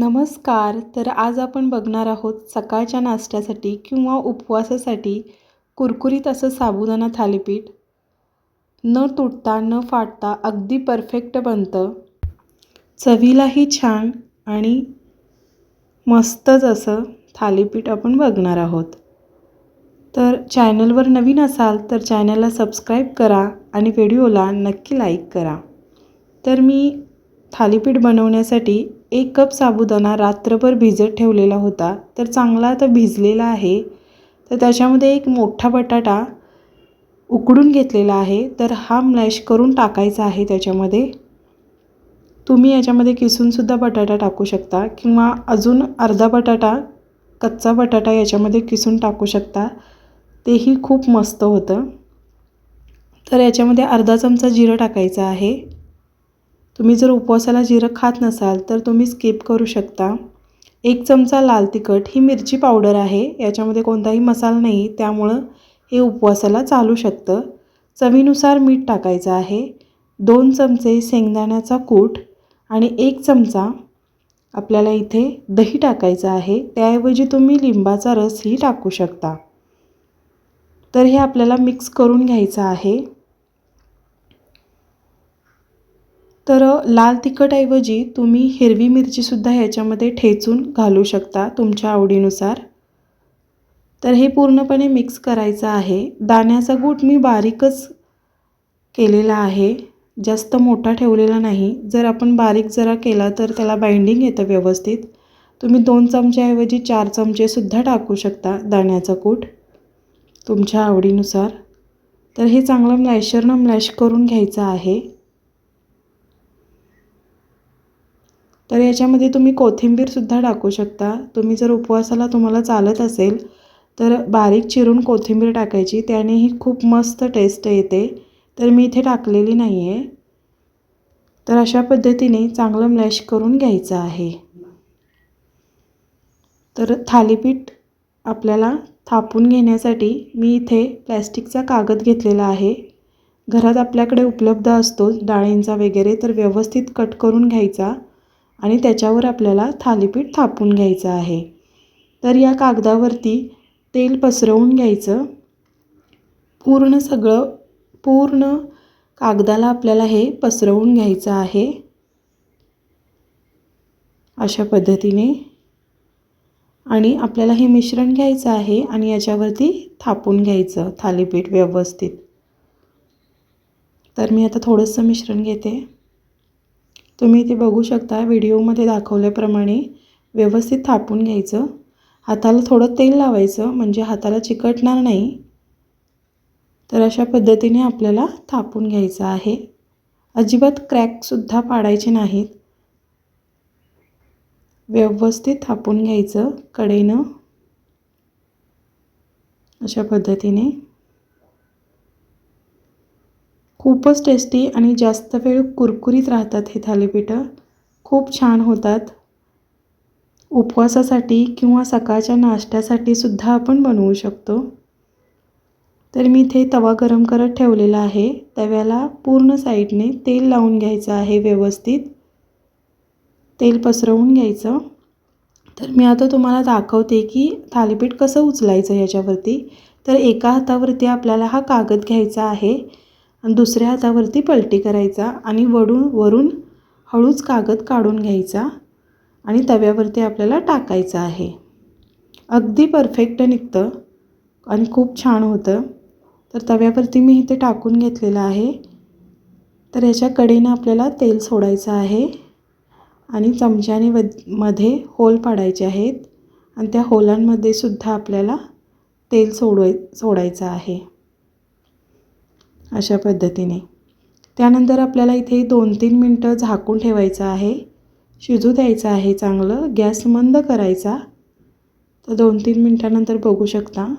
नमस्कार तर आज आपण बघणार आहोत सकाळच्या नाश्त्यासाठी किंवा उपवासासाठी कुरकुरीत असं साबुदाणा थालीपीठ. न तुटता न फाटता अगदी परफेक्ट बनतं. चवीलाही छान आणि मस्तच असं थालीपीठ आपण बघणार आहोत. तर चॅनलवर नवीन असाल तर चॅनलला सबस्क्राईब करा आणि व्हिडिओला नक्की लाईक करा. तर मी थालीपीठ बनवण्यासाठी एक कप साबुदाणा रात्रभर भिजत ठेवलेला होता. तर चांगला आता भिजलेला आहे. तर त्याच्यामध्ये एक मोठा बटाटा उकडून घेतलेला आहे. तर हा मॅश करून टाकायचा आहे त्याच्यामध्ये. तुम्ही याच्यामध्ये किसूनसुद्धा बटाटा टाकू शकता किंवा अजून अर्धा बटाटा कच्चा बटाटा याच्यामध्ये किसून टाकू शकता. तेही खूप मस्त होतं. तर याच्यामध्ये अर्धा चमचा जिरं टाकायचं आहे. तुम्ही जर उपवासाला जिरं खात नसाल तर तुम्ही स्किप करू शकता. एक चमचा लाल तिखट ही मिरची पावडर आहे याच्यामध्ये कोणताही मसाला नाही त्यामुळं हे उपवासाला चालू शकतं. चवीनुसार मीठ टाकायचं आहे. दोन चमचे शेंगदाण्याचा कूट आणि एक चमचा आपल्याला इथे दही टाकायचं आहे. त्याऐवजी तुम्ही लिंबाचा रसही टाकू शकता. तर हे आपल्याला मिक्स करून घ्यायचं आहे. तर लाल तिखटऐवजी तुम्ही हिरवी मिरचीसुद्धा ह्याच्यामध्ये ठेचून घालू शकता तुमच्या आवडीनुसार. तर हे पूर्णपणे मिक्स करायचं आहे. दाण्याचा गूट मी बारीकच केलेला आहे. जास्त मोठा ठेवलेला नाही. जर आपण बारीक जरा केला तर त्याला बाइंडिंग येतं व्यवस्थित. तुम्ही दोन चमच्याऐवजी चार चमचेसुद्धा टाकू शकता दाण्याचा कूट तुमच्या आवडीनुसार. तर हे चांगलं मॅशरनं मॅश करून घ्यायचं आहे. तर याच्यामध्ये तुम्ही कोथिंबीरसुद्धा टाकू शकता. तुम्ही जर उपवासाला तुम्हाला चालत असेल तर बारीक चिरून कोथिंबीर टाकायची. त्यानेही खूप मस्त टेस्ट येते. तर मी इथे टाकलेली नाही आहे तर अशा पद्धतीने चांगलं मॅश करून घ्यायचं आहे. तर थालीपीठ आपल्याला थापून घेण्यासाठी मी इथे प्लॅस्टिकचा कागद घेतलेला आहे. घरात आपल्याकडे उपलब्ध असतो डाळींचा वगैरे तर व्यवस्थित कट करून घ्यायचा. आणि त्याच्यावर आपल्याला थालीपीठ थापून घ्यायचं आहे. तर या कागदावरती तेल पसरवून घ्यायचं. पूर्ण सगळं पूर्ण कागदाला आपल्याला हे पसरवून घ्यायचं आहे. अशा पद्धतीने. आणि आपल्याला हे मिश्रण घ्यायचं आहे आणि याच्यावरती थापून घ्यायचं थालीपीठ व्यवस्थित. तर मी आता थोडंसं मिश्रण घेते. तुम्ही ते बघू शकता. व्हिडिओमध्ये दाखवल्याप्रमाणे व्यवस्थित थापून घ्यायचं. हाताला थोडं तेल लावायचं म्हणजे हाताला चिकटणार नाही. तर अशा पद्धतीने आपल्याला थापून घ्यायचं आहे. अजिबात क्रॅकसुद्धा पाडायचे नाहीत. व्यवस्थित थापून घ्यायचं कडेनं. अशा पद्धतीने. खूपच टेस्टी आणि जास्त वेळ कुरकुरीत राहतात हे थालीपीठं. खूप छान होतात. उपवासासाठी किंवा सकाळच्या नाश्त्यासाठी सुद्धा आपण बनवू शकतो. तर मी इथे तवा गरम करत ठेवलेला आहे. तव्याला पूर्ण साईडने तेल लावून घ्यायचं आहे व्यवस्थित. तेल पसरवून घ्यायचं. तर मी आता तुम्हाला दाखवते की थालीपीठ कसं उचलायचं ह्याच्यावरती तर एका हातावरती आपल्याला हा कागद घ्यायचा आहे. आणि दुसऱ्या हातावरती पलटी करायचा आणि वडून वरून हळूच कागद काढून घ्यायचा आणि तव्यावरती आपल्याला टाकायचं आहे. अगदी परफेक्ट निघतं आणि खूप छान होतं. तर तव्यावरती मी इथे टाकून घेतलेलं आहे. तर याच्या कडेनं आपल्याला तेल सोडायचं आहे आणि चमच्याने व मध्ये होल पाडायचे आहेत. आणि त्या होलांमध्ये सुद्धा आपल्याला तेल सोडवाय सोडायचं आहे. अशा पद्धतीने. त्यानंतर आपल्याला इथे दोन तीन मिनटं झाकून ठेवायचं आहे. शिजू द्यायचं आहे चांगलं. गॅस मंद करायचा. तर दोन तीन मिनटानंतर बघू शकता.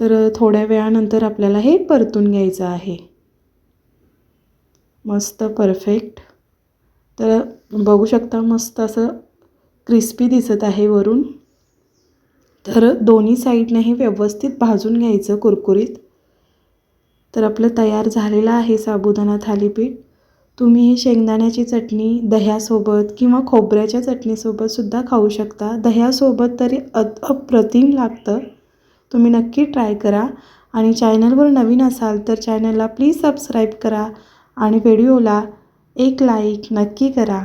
तर थोड्या वेळानंतर आपल्याला हे परतून घ्यायचं आहे. मस्त परफेक्ट. तर बघू शकता मस्त असं क्रिस्पी दिसत आहे वरून. तर दोन्ही साईडने हे व्यवस्थित भाजून घ्यायचं कुरकुरीत. तर आपलं तयार झालेलं आहे साबुदाणा थालीपीठ. तुम्ही ही शेंगदाण्याची चटणी दह्यासोबत किंवा खोबऱ्याच्या चटणीसोबतसुद्धा खाऊ शकता. दह्यासोबत तरी अ अप्रतिम लागतं. तुम्ही नक्की ट्राय करा. आणि चॅनलवर नवीन असाल तर चॅनलला प्लीज सबस्क्राईब करा. आणि व्हिडिओला एक लाईक नक्की करा.